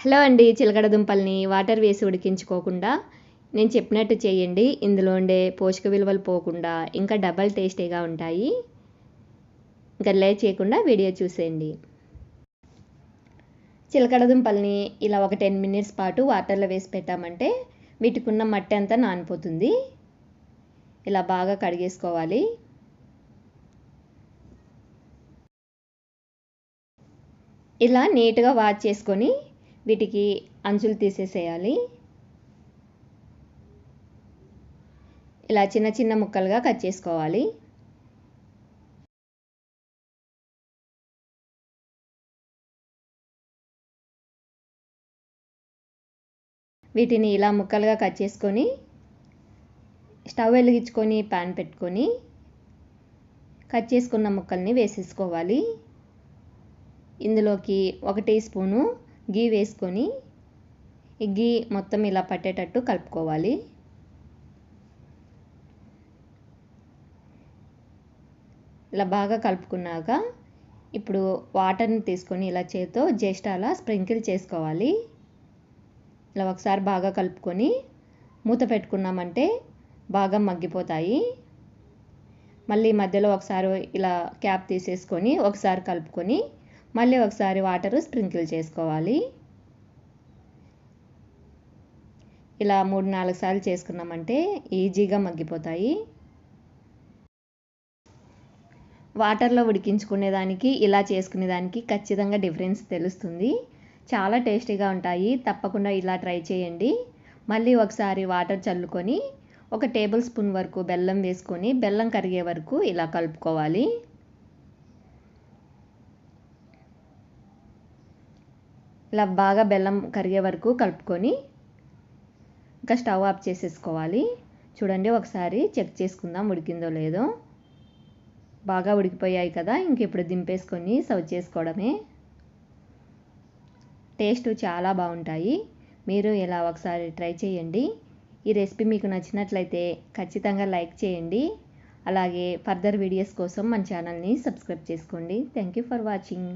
Hello అండి చిలకడ దుంపల్ని వాటర్ వేసి ఉడికించుకోకుండా నేను చెప్పినట్టు చేయండి. ఇందులో ఉండే పోషక విలువలు పోకుండా ఇంకా డబల్ టేస్టీగా ఉంటాయి. ఇంకా లే చేయకుండా వీడియో చూసేయండి. చిలకడ దుంపల్ని ఇలా ఒక టెన్ మినిట్స్ పాటు వాటర్లో వేసి పెట్టామంటే వీటికున్న మట్టి అంతా నానిపోతుంది. ఇలా బాగా కడిగేసుకోవాలి. ఇలా నీట్గా వాష్ చేసుకొని వీటికి అంచులు తీసేసేయాలి. ఇలా చిన్న చిన్న ముక్కలుగా కట్ చేసుకోవాలి. వీటిని ఇలా ముక్కలుగా కట్ చేసుకొని స్టవ్ వెలిగించుకొని ప్యాన్ పెట్టుకొని కట్ చేసుకున్న ముక్కల్ని వేసేసుకోవాలి. ఇందులోకి ఒక టీ స్పూను గీ వేసుకొని ఈ గీ మొత్తం ఇలా పట్టేటట్టు కలుపుకోవాలి. ఇలా బాగా కలుపుకున్నాక ఇప్పుడు వాటర్ని తీసుకొని ఇలా చేతితో జస్ట్ అలా స్ప్రింకిల్ చేసుకోవాలి. ఇలా ఒకసారి బాగా కలుపుకొని మూత పెట్టుకున్నామంటే బాగా మగ్గిపోతాయి. మళ్ళీ మధ్యలో ఒకసారి ఇలా క్యాప్ తీసేసుకొని ఒకసారి కలుపుకొని మళ్ళీ ఒకసారి వాటర్ స్ప్రింకిల్ చేసుకోవాలి. ఇలా మూడు నాలుగు సార్లు చేసుకున్నామంటే ఈజీగా మగ్గిపోతాయి. వాటర్లో ఉడికించుకునేదానికి ఇలా చేసుకునేదానికి ఖచ్చితంగా డిఫరెన్స్ తెలుస్తుంది. చాలా టేస్టీగా ఉంటాయి. తప్పకుండా ఇలా ట్రై చేయండి. మళ్ళీ ఒకసారి వాటర్ చల్లుకొని ఒక టేబుల్ స్పూన్ వరకు బెల్లం వేసుకొని బెల్లం కరిగే వరకు ఇలా కలుపుకోవాలి. ఇలా బాగా బెల్లం కరిగే వరకు కలుపుకొని ఇంకా స్టవ్ ఆఫ్ చేసేసుకోవాలి. చూడండి ఒకసారి చెక్ చేసుకుందాం ఉడికిందో లేదో. బాగా ఉడికిపోయాయి కదా ఇంక ఇప్పుడు దింపేసుకొని సర్వ్ చేసుకోవడమే. టేస్ట్ చాలా బాగుంటాయి. మీరు ఇలా ఒకసారి ట్రై చేయండి. ఈ రెసిపీ మీకు నచ్చినట్లయితే ఖచ్చితంగా లైక్ చేయండి. అలాగే ఫర్దర్ వీడియోస్ కోసం మన ఛానల్ని సబ్స్క్రైబ్ చేసుకోండి. Thank you for watching.